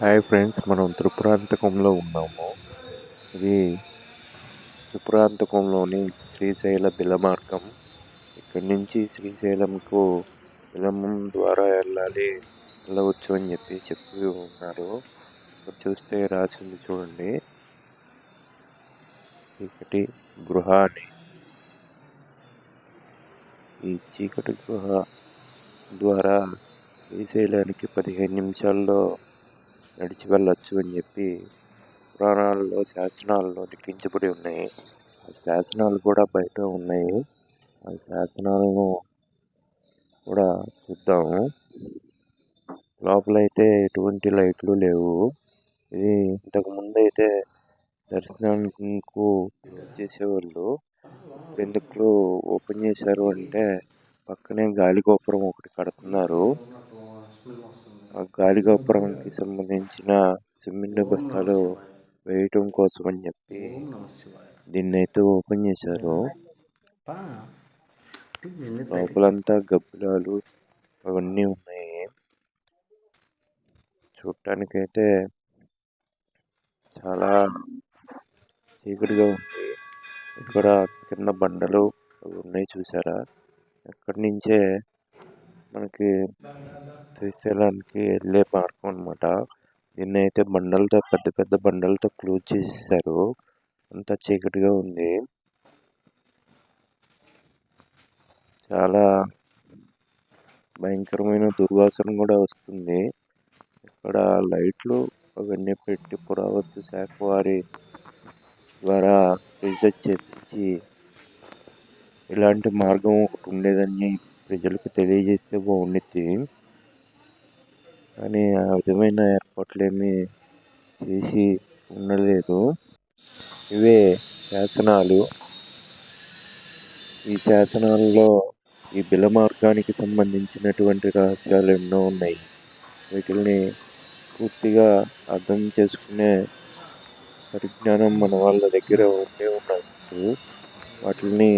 Hi friends మనం త్రిపురాంతకంలో ఉన్నాము. ఇది త్రిపురాంతకంలోని శ్రీశైల బిలమార్గం. ఇక్కడి నుంచి శ్రీశైలంకు బిలమం ద్వారా వెళ్ళాలి వెళ్ళవచ్చు అని చెప్పి చెప్పి ఉన్నారు. ఇక్కడ చూస్తే రాసింది చూడండి. చీకటి గృహ అని ఈ చీకటి గృహ ద్వారా శ్రీశైలానికి పదిహేను నిమిషాల్లో నడిచి వెళ్ళొచ్చు అని చెప్పి పురాణాల్లో శాసనాల్లో లిఖించబడి ఉన్నాయి. ఆ శాసనాలు కూడా బయట ఉన్నాయి. ఆ శాసనాలను కూడా చూద్దాము. లోపలైతే ఎటువంటి లైట్లు లేవు. ఇది ఇంతకు ముందు అయితే దర్శనానికి చేసేవాళ్ళు ఎందుకు ఓపెన్ చేశారు అంటే పక్కనే గాలి గోపురం ఒకటి కడుతున్నారు. ఆ గాలి గోపురానికి సంబంధించిన సిమెంట్ బస్తాలు వేయటం కోసం అని చెప్పి దీన్ని అయితే ఓపెన్ చేశారు. లోపలంతా గబ్బిలాలు అవన్నీ ఉన్నాయి. చూడటానికైతే చాలా చీకటిగా ఉంది. ఇక్కడ కింద బండలు అవి ఉన్నాయి చూసారా? అక్కడి నుంచే మనకి శ్రీశైలానికి వెళ్ళే మార్గం అనమాట దీన్ని అయితే బండలతో పెద్ద పెద్ద బండలతో క్లోజ్ చేసేసారు. అంతా చీకటిగా ఉంది. చాలా భయంకరమైన దుర్వాసన కూడా వస్తుంది. ఇక్కడ లైట్లు అవన్నీ పెట్టి పురావస్తు శాఖ వారి ద్వారా రీసెర్చ్ చేపించి ఇలాంటి మార్గం ఒకటి ఉండేదని ప్రజలకు తెలియజేస్తే బాగుండిద్ది. కానీ ఆ విధమైన ఏర్పాట్లు చేసి ఉండలేదు. ఇవే శాసనాలు. ఈ శాసనాల్లో ఈ బిల మార్గానికి సంబంధించినటువంటి రహస్యాలు ఎన్నో ఉన్నాయి. వీటిని పూర్తిగా అర్థం చేసుకునే పరిజ్ఞానం మన వాళ్ళ దగ్గర ఉండే ఉండవచ్చు వాటిని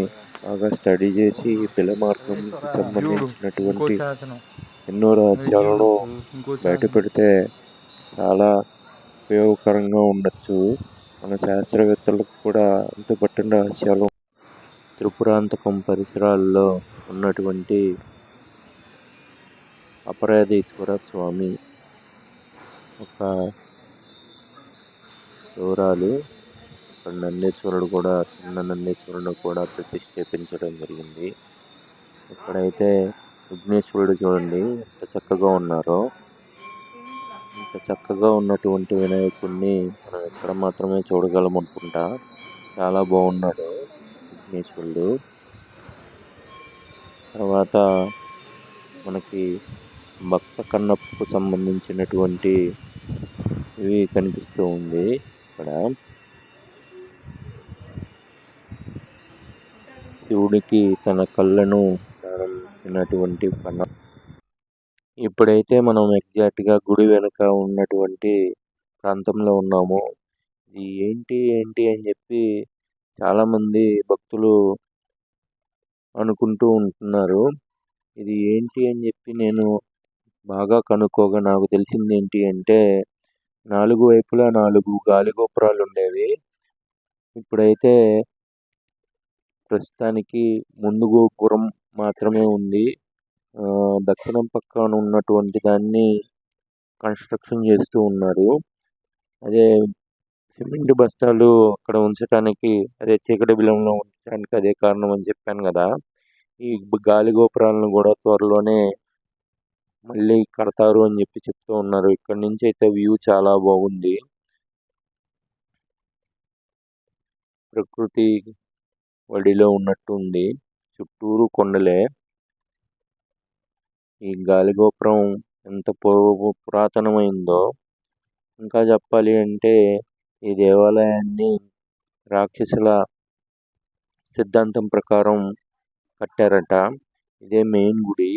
బాగా స్టడీ చేసి పిల్ల మార్గంకి సంబంధించినటువంటి ఎన్నో రహస్యాలను బయట పెడితే చాలా ఉపయోగకరంగా ఉండొచ్చు. మన శాస్త్రవేత్తలకు కూడా అంత పట్టిన రహస్యాలు త్రిపురాంతకం పరిసరాల్లో ఉన్నటువంటి అపరాధేశ్వర స్వామి ఒక వివరాలు అక్కడ నందీశ్వరుడు కూడా చిన్న నందీశ్వరుడు కూడా ప్రతిష్ఠేపించడం జరిగింది. ఇక్కడైతే విఘ్నేశ్వరుడు చూడండి ఎంత చక్కగా ఉన్నారో. ఇంత చక్కగా ఉన్నటువంటి వినాయకుడిని మనం ఎక్కడ మాత్రమే చూడగలం అనుకుంటా. చాలా బాగున్నాడు విఘ్నేశ్వరుడు. తర్వాత మనకి భక్త కన్నప్పకు సంబంధించినటువంటి ఇవి కనిపిస్తూ ఉంది. ఇక్కడ శివుడికి తన కళ్ళను దానం పని ఇప్పుడైతే మనం ఎగ్జాక్ట్గా గుడి వెనుక ఉన్నటువంటి ప్రాంతంలో ఉన్నాము. ఇది ఏంటి ఏంటి అని చెప్పి చాలామంది భక్తులు అనుకుంటూ ఉంటున్నారు. ఇది ఏంటి అని చెప్పి నేను బాగా కనుక్కోగా నాకు తెలిసింది ఏంటి అంటే నాలుగు వైపులా నాలుగు గాలి గోపురాలు ఉండేవి. ఇప్పుడైతే ప్రస్తుతానికి ముందు గోపురం మాత్రమే ఉంది. దక్షిణం పక్కన ఉన్నటువంటి దాన్ని కన్స్ట్రక్షన్ చేస్తూ ఉన్నారు. అదే సిమెంట్ బస్తాలు అక్కడ ఉంచడానికి అదే చీకటి బిలంలో ఉంచడానికి అదే కారణం అని చెప్పాను కదా. ఈ గాలి గోపురాలను కూడా త్వరలోనే మళ్ళీ కడతారు అని చెప్పి చెప్తూ ఉన్నారు. ఇక్కడ నుంచి అయితే వ్యూ చాలా బాగుంది. ప్రకృతి వడిలో ఉన్నట్టు ఉంది చుట్టూరు కొండలే. ఈ గాలిగోపురం ఎంత ఎంత పురాతనమైందో ఇంకా చెప్పాలి అంటే ఈ దేవాలయాన్ని రాక్షసుల సిద్ధాంతం ప్రకారం కట్టారట. ఇదే మెయిన్ గుడి.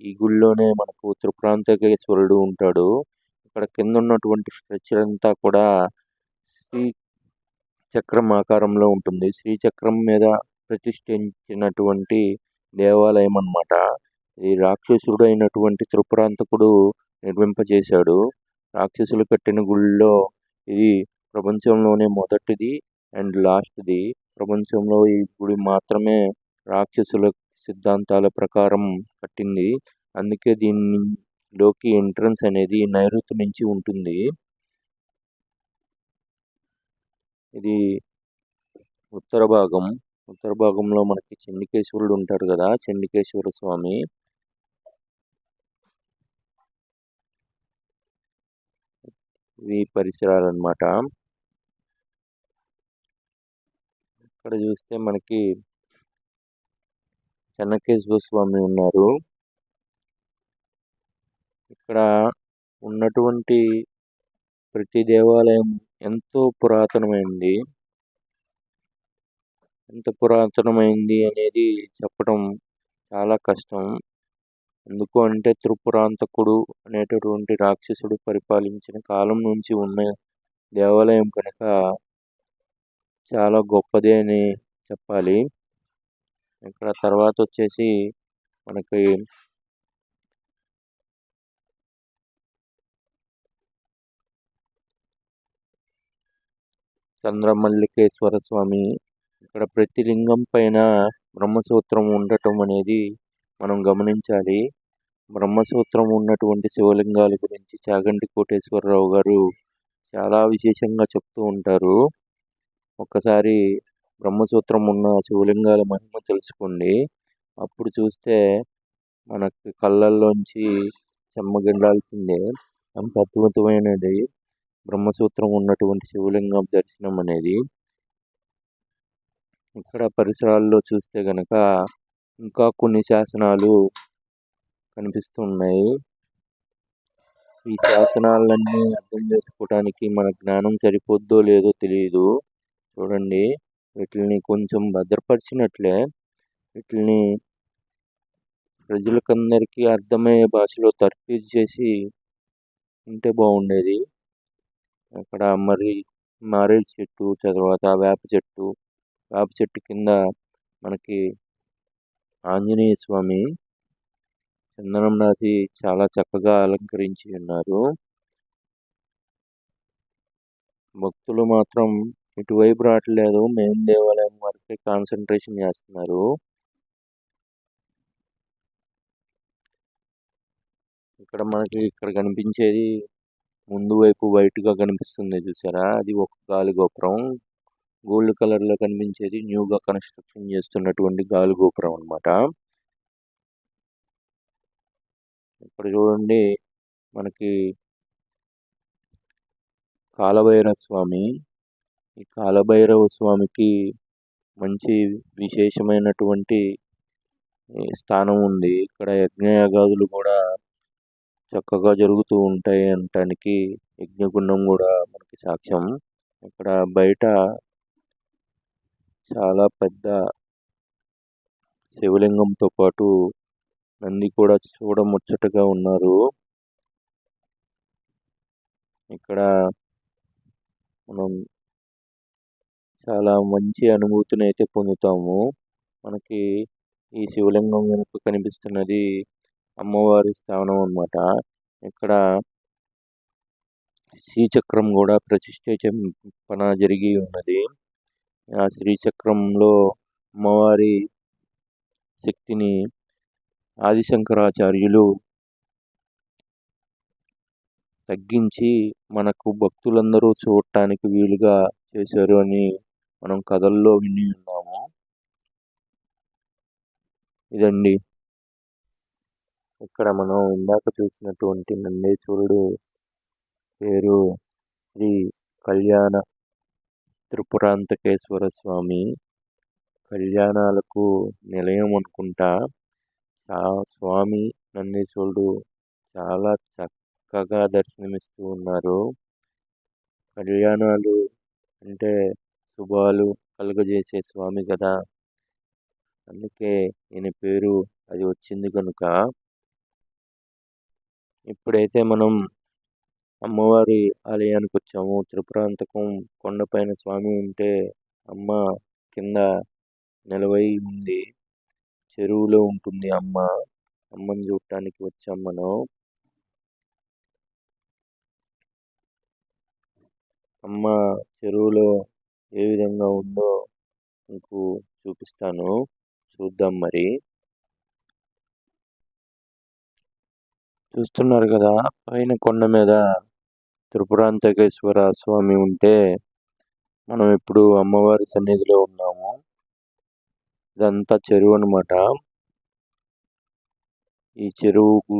ఈ గుడిలోనే మనకు త్రిపురాంతకేశ్వరుడు ఉంటాడు. ఇక్కడ కింద ఉన్నటువంటి స్ట్రక్చర్ అంతా కూడా శ్రీ చక్రం ఆకారంలో ఉంటుంది. శ్రీచక్రం మీద ప్రతిష్ఠించినటువంటి దేవాలయం అన్నమాట. ఈ రాక్షసుడు అయినటువంటి త్రిపురాంతకుడు నిర్మింపజేశాడు. రాక్షసులు కట్టిన గుళ్ళో ఇది ప్రపంచంలోనే మొదటిది అండ్ లాస్ట్ది. ప్రపంచంలో ఈ గుడి మాత్రమే రాక్షసుల సిద్ధాంతాల ప్రకారం కట్టింది. అందుకే దీనిలోకి ఎంట్రన్స్ అనేది నైరుతి నుంచి ఉంటుంది. ఇది ఉత్తర భాగం. ఉత్తర భాగంలో మనకి చెన్నికేశ్వరుడు ఉంటారు కదా చెండికేశ్వర స్వామి. ఇవి పరిసరాలు అన్నమాట ఇక్కడ చూస్తే మనకి చెన్నకేశ్వర స్వామి ఉన్నారు. ఇక్కడ ఉన్నటువంటి ప్రతి దేవాలయం ఎంతో పురాతనమైంది. ఎంత పురాతనమైంది అనేది చెప్పడం చాలా కష్టం. ఎందుకు అంటే త్రిపురాంతకుడు అనేటటువంటి రాక్షసుడు పరిపాలించిన కాలం నుంచి ఉన్న దేవాలయం కనుక చాలా గొప్పది అని చెప్పాలి. ఇక్కడ తర్వాత వచ్చేసి మనకి చంద్రమల్లికేశ్వర స్వామి. ఇక్కడ ప్రతి లింగం పైన బ్రహ్మసూత్రం ఉండటం అనేది మనం గమనించాలి. బ్రహ్మసూత్రం ఉన్నటువంటి శివలింగాల గురించి చాగంటి కోటేశ్వరరావు గారు చాలా విశేషంగా చెప్తూ ఉంటారు. ఒక్కసారి బ్రహ్మసూత్రం ఉన్న శివలింగాల మహిమ తెలుసుకోండి. అప్పుడు చూస్తే మనకి కళ్ళల్లోంచి చెమ్మగిల్లాల్సిందే అంత అద్భుతమైనది. బ్రహ్మసూత్రం ఉన్నటువంటి శివలింగం దర్శనం అనేది ఇక్కడ పరిసరాల్లో చూస్తే గనక ఇంకా కొన్ని శాసనాలు కనిపిస్తున్నాయి. ఈ శాసనాలన్నీ అర్థం చేసుకోవడానికి మన జ్ఞానం సరిపోద్దో లేదో తెలియదు చూడండి వీటిని కొంచెం భద్రపరిచినట్లే వీటిని ప్రజలకందరికీ అర్థమయ్యే భాషలో తర్ఫీదు చేసి ఉంటే బాగుండేది. అక్కడ మర్రి మారేడు చెట్టు తర్వాత వేప చెట్టు వేప చెట్టు కింద మనకి ఆంజనేయ స్వామి చందనం రాసి చాలా చక్కగా అలంకరించి ఉన్నారు. భక్తులు మాత్రం ఇటువైపు రావట్లేదు మెయిన్ దేవాలయం వరకే కాన్సన్ట్రేషన్ చేస్తున్నారు. ఇక్కడ మనకి ఇక్కడ కనిపించేది ముందు వైపు వైట్గా కనిపిస్తుంది చూసారా? అది ఒక గాలి గోపురం. గోల్డ్ కలర్లో కనిపించేది న్యూగా కన్స్ట్రక్షన్ చేస్తున్నటువంటి గాలి గోపురం అన్నమాట. ఇక్కడ చూడండి మనకి కాలభైరవ స్వామి ఈ కాలభైరవ స్వామికి మంచి విశేషమైనటువంటి స్థానం ఉంది. ఇక్కడ యజ్ఞయాగాదులు కూడా చక్కగా జరుగుతూ ఉంటాయి అనటానికి యజ్ఞగుండం కూడా మనకి సాక్ష్యం. ఇక్కడ బయట చాలా పెద్ద శివలింగంతో పాటు నంది కూడా చూడముచ్చటగా ఉన్నారు. ఇక్కడ మనం చాలా మంచి అనుభూతిని అయితే పొందుతాము. మనకి ఈ శివలింగం వెనుక కనిపిస్తున్నది అమ్మవారి స్థానం అన్నమాట. ఇక్కడ శ్రీచక్రం కూడా ప్రతిష్ఠింపన జరిగి ఉన్నది. ఆ శ్రీచక్రంలో అమ్మవారి శక్తిని ఆదిశంకరాచార్యులు తగ్గించి మనకు భక్తులందరూ చూడటానికి వీలుగా చేశారు అని మనం కథల్లో విని ఉన్నాము. ఇదండి. ఇక్కడ మనం ఇందాక చూసినటువంటి నందేశ్వరుడు పేరు శ్రీ కళ్యాణ త్రిపురాంతకేశ్వర స్వామి. కళ్యాణాలకు నిలయం అనుకుంటా. ఆ స్వామి నందీశ్వరుడు చాలా చక్కగా దర్శనమిస్తూ ఉన్నారు. కళ్యాణాలు అంటే శుభాలు కలుగజేసే స్వామి కదా. అందుకే ఈయన పేరు అది వచ్చింది కనుక ఇప్పుడైతే మనం అమ్మవారి ఆలయానికి వచ్చాము. త్రిపురాంతకం కొండపైన స్వామి ఉంటే అమ్మ కింద నిలవై ఉంది. చెరువులో ఉంటుంది అమ్మ. అమ్మని చూడటానికి వచ్చాం మనం. అమ్మ చెరువులో ఏ విధంగా ఉందో మీకు చూపిస్తాను. చూద్దాం మరి. చూస్తున్నారు కదా పైన కొండ మీద త్రిపురాంతకేశ్వర స్వామి ఉంటే మనం ఇప్పుడు అమ్మవారి సన్నిధిలో ఉన్నాము. ఇదంతా చెరువు అనమాట ఈ చెరువు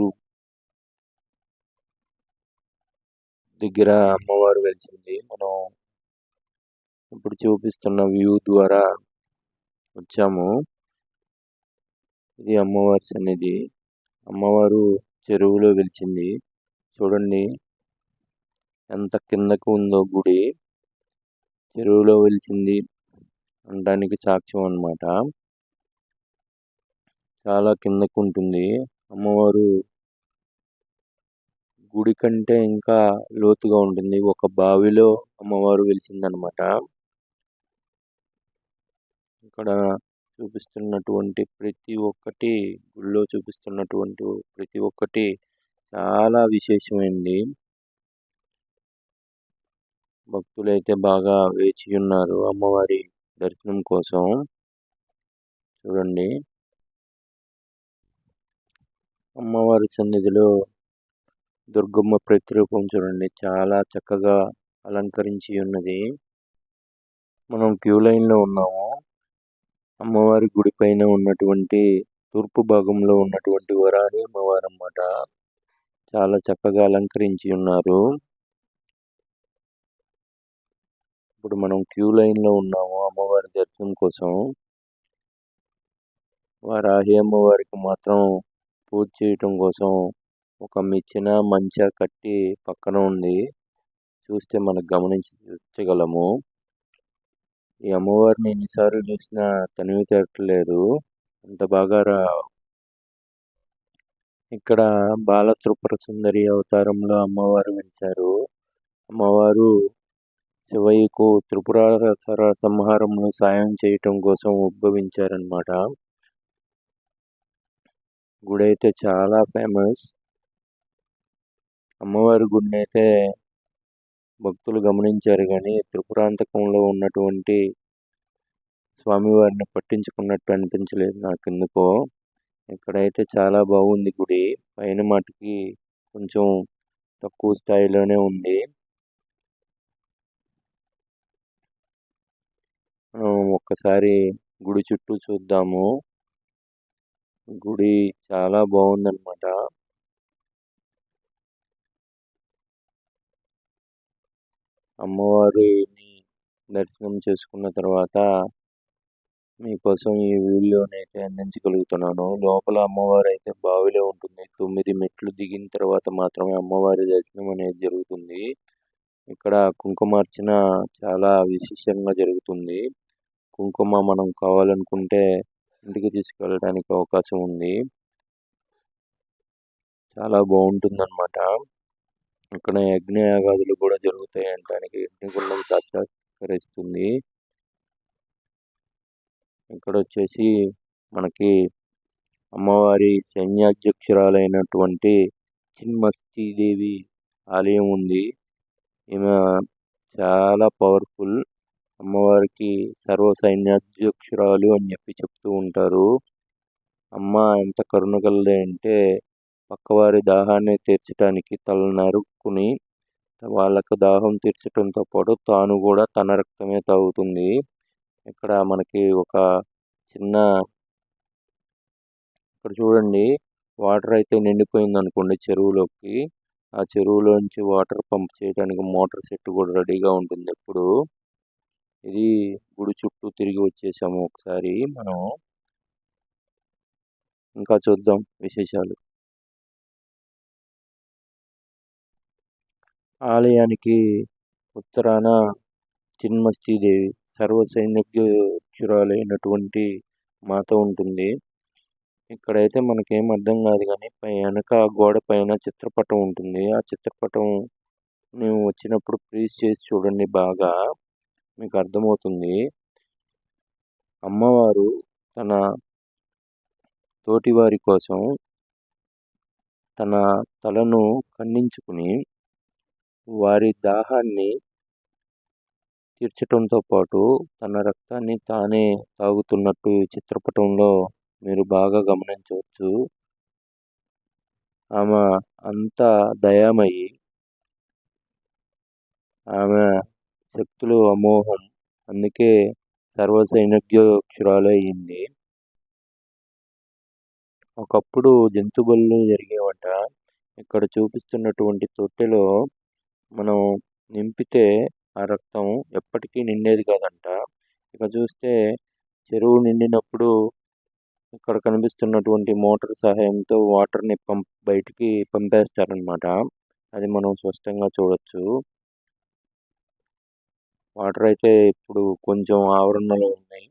దగ్గర అమ్మవారు వెలిసింది. మనం ఇప్పుడు చూపిస్తున్న వ్యూ ద్వారా వచ్చాము. ఇది అమ్మవారి సన్నిధి. అమ్మవారు చెరువులో వెలిచింది. చూడండి. ఎంత కిందకు ఉందో గుడి. చెరువులో వెలిచింది అనడానికి సాక్ష్యం అన్నమాట. చాలా కిందకు ఉంటుంది. అమ్మవారు గుడి కంటే ఇంకా లోతుగా ఉంటుంది. ఒక బావిలో అమ్మవారు వెలిసిందనమాట ఇక్కడ చూపిస్తున్నటువంటి ప్రతి ఒక్కటి గుళ్ళో చూపిస్తున్నటువంటి ప్రతి ఒక్కటి చాలా విశేషమైంది. భక్తులైతే బాగా వేచి ఉన్నారు అమ్మవారి దర్శనం కోసం. చూడండి. అమ్మవారి సన్నిధిలో దుర్గమ్మ ప్రతిరూపం చూడండి. చాలా చక్కగా అలంకరించి ఉన్నది. మనం క్యూ లైన్లో ఉన్నాము. అమ్మవారి గుడి పైన ఉన్నటువంటి తూర్పు భాగంలో ఉన్నటువంటి వరాహి అమ్మవారు అన్నమాట చాలా చక్కగా అలంకరించి ఉన్నారు. ఇప్పుడు మనం క్యూ లైన్లో ఉన్నాము అమ్మవారి దర్శనం కోసం. వారాహి అమ్మవారికి మాత్రం పూజ చేయటం కోసం ఒక మిచ్చిన మంచ కట్టి పక్కన ఉంది. చూస్తే మనకు గమనించగలము ఈ అమ్మవారిని ఎన్నిసార్లు చూసినా తనివి తీరట్లేదు అంత బాగా రా ఇక్కడ బాల త్రిపుర సుందరి అవతారంలో అమ్మవారు వెలిచారు. అమ్మవారు శివయ్యకు త్రిపుర సంహారంలో సాయం చేయటం కోసం ఉద్భవించారనమాట గుడి అయితే చాలా ఫేమస్. అమ్మవారి గుడిని అయితే భక్తులు గమనించారు కానీ త్రిపురాంతకంలో ఉన్నటువంటి స్వామివారిని పట్టించుకున్నట్టు అనిపించలేదు నాకు ఎందుకో ఇక్కడైతే చాలా బాగుంది గుడి పైన మటుకి కొంచెం తక్కువ స్థాయిలోనే ఉంది. ఒక్కసారి గుడి చుట్టూ చూద్దాము. గుడి చాలా బాగుందన్నమాట. అమ్మవారిని దర్శనం చేసుకున్న తర్వాత మీకోసం ఈ వీడియోనైతే అందించగలుగుతున్నాను. లోపల అమ్మవారు అయితే బావిలో ఉంటుంది. తొమ్మిది మెట్లు దిగిన తర్వాత మాత్రమే అమ్మవారి దర్శనం అనేది జరుగుతుంది. ఇక్కడ కుంకుమార్చన చాలా విశేషంగా జరుగుతుంది. కుంకుమ మనం కావాలనుకుంటే ఇంటికి తీసుకెళ్ళడానికి అవకాశం ఉంది. చాలా బాగుంటుందన్నమాట. ఇక్కడ యజ్ఞయాగాదులు కూడా జరుగుతాయి అంటానికి యజ్ఞగుండం సాక్షాత్కరిస్తుంది ఇక్కడ వచ్చేసి మనకి అమ్మవారి సైన్యాధ్యక్షురాలైనటువంటి చిన్మస్తీదేవి ఆలయం ఉంది. ఈమె చాలా పవర్ఫుల్. అమ్మవారికి సర్వ సైన్యాధ్యక్షురాలు అని చెప్పి చెప్తూ ఉంటారు. అమ్మ ఎంత కరుణగలది అంటే పక్కవారి దాహాన్ని తీర్చడానికి తలనరుక్కుని వాళ్ళకు దాహం తీర్చడంతో పాటు తాను కూడా తన రక్తమే తాగుతుంది. ఇక్కడ మనకి ఒక చిన్న ఇక్కడ చూడండి వాటర్ అయితే నిండిపోయింది అనుకోండి చెరువులోకి. ఆ చెరువులోంచి వాటర్ పంప్ చేయడానికి మోటార్ సెట్ కూడా రెడీగా ఉంటుంది ఎప్పుడు. ఇది గుడి చుట్టూ తిరిగి వచ్చేసాము ఒకసారి మనం. ఇంకా చూద్దాం విశేషాలు. ఆలయానికి ఉత్తరాన చిన్మస్తీదేవి సర్వసైన్యక్షురాలైనటువంటి మాత ఉంటుంది. ఇక్కడైతే మనకేం అర్థం కాదు కానీ వెనక గోడ పైన చిత్రపటం ఉంటుంది. ఆ చిత్రపటం మేము వచ్చినప్పుడు ప్లీజ్ చేసి చూడండి బాగా. మీకు అర్థమవుతుంది. అమ్మవారు తన తోటివారి కోసం తన తలను ఖండించుకుని వారి దాహాన్ని తీర్చటంతో పాటు తన రక్తాన్ని తానే తాగుతున్నట్టు ఈ చిత్రపటంలో మీరు బాగా గమనించవచ్చు. ఆమె అంత దయామయి ఆమె శక్తులు అమోహం అందుకే సర్వసైన్యోధ్యక్షురాలు అయింది ఒకప్పుడు జంతు జరిగేవట. ఇక్కడ చూపిస్తున్నటువంటి తొట్టెలో మనం నింపితే ఆ రక్తం ఎప్పటికీ నిండేది కాదంట. ఇక చూస్తే చెరువు నిండినప్పుడు ఇక్కడ కనిపిస్తున్నటువంటి మోటార్ సహాయంతో వాటర్ని పంప్ బయటికి పంపేస్తారనమాట అది మనం స్పష్టంగా చూడొచ్చు. వాటర్ అయితే ఇప్పుడు కొంచెం ఆవరణలో ఉన్నాయి.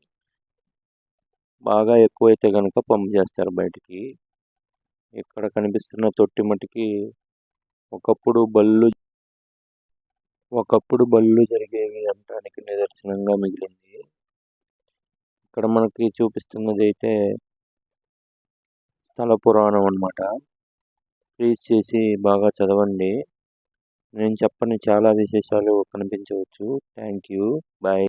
బాగా ఎక్కువైతే కనుక పంప్ చేస్తారు బయటికి. ఇక్కడ కనిపిస్తున్న తొట్టి మట్టుకి ఒకప్పుడు బళ్ళు ఒకప్పుడు బళ్ళు జరిగేవి అనటానికి నిదర్శనంగా మిగిలింది. ఇక్కడ మనకి చూపిస్తున్నది అయితే స్థల పురాణం అనమాట ప్లీజ్ చేసి బాగా చదవండి. నేను చెప్పని చాలా విశేషాలు కనిపించవచ్చు. Thank you. బాయ్